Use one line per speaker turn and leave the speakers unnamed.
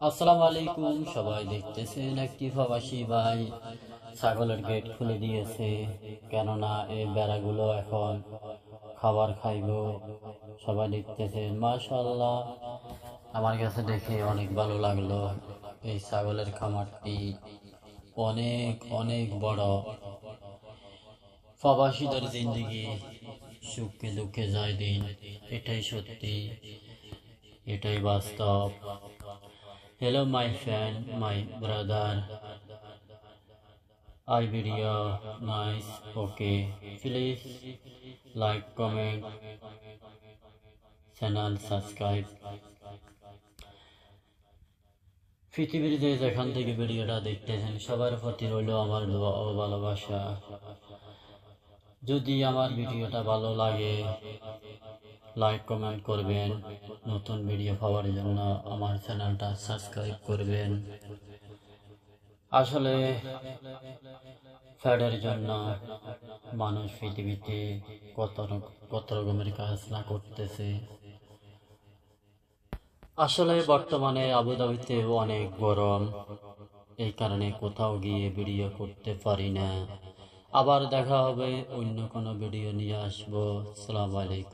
আসসালামু আলাইকুম, সবাই দেখতেছেন একটি প্রবাসী ভাই। ছাগলের গেট খুলে দিয়েছে, কেননা এই বেড়াগুলো এখন খাবার খাইব। সবাই দেখতেছেন মাশাল্লাহ আমার কাছে দেখে অনেক ভালো লাগল, এই ছাগলের খামারটি অনেক অনেক বড়। প্রবাসীদের জিন্দগি সুখে দুঃখে যায় দিন, এটাই সত্যি, এটাই বাস্তব। Hello, my friend, my brother. I video nice. Okay, please like, comment, channel subscribe. পৃথিবীর যে যেখান থেকে ভিডিওটা দেখতেছেন সবার প্রতি রইল আমার দোয়া ও ভালোবাসা যদি আমার ভিডিওটা ভালো লাগে লাইক কমেন্ট করবেন নতুন ভিডিও পাওয়ার জন্য আমার চ্যানেলটা সাবস্ক্রাইব করবেন। আসলে ফ্যাডের জন্য মানুষ পৃথিবীতে কত কত রকমের কাজ না করতেছে। আসলে বর্তমানে আবুধাবিতে অনেক গরম, এই কারণে কোথাও গিয়ে ভিডিও করতে পারি না। আবার দেখা হবে, অন্য কোনো ভিডিও নিয়ে আসব। সালাম আলাইকুম।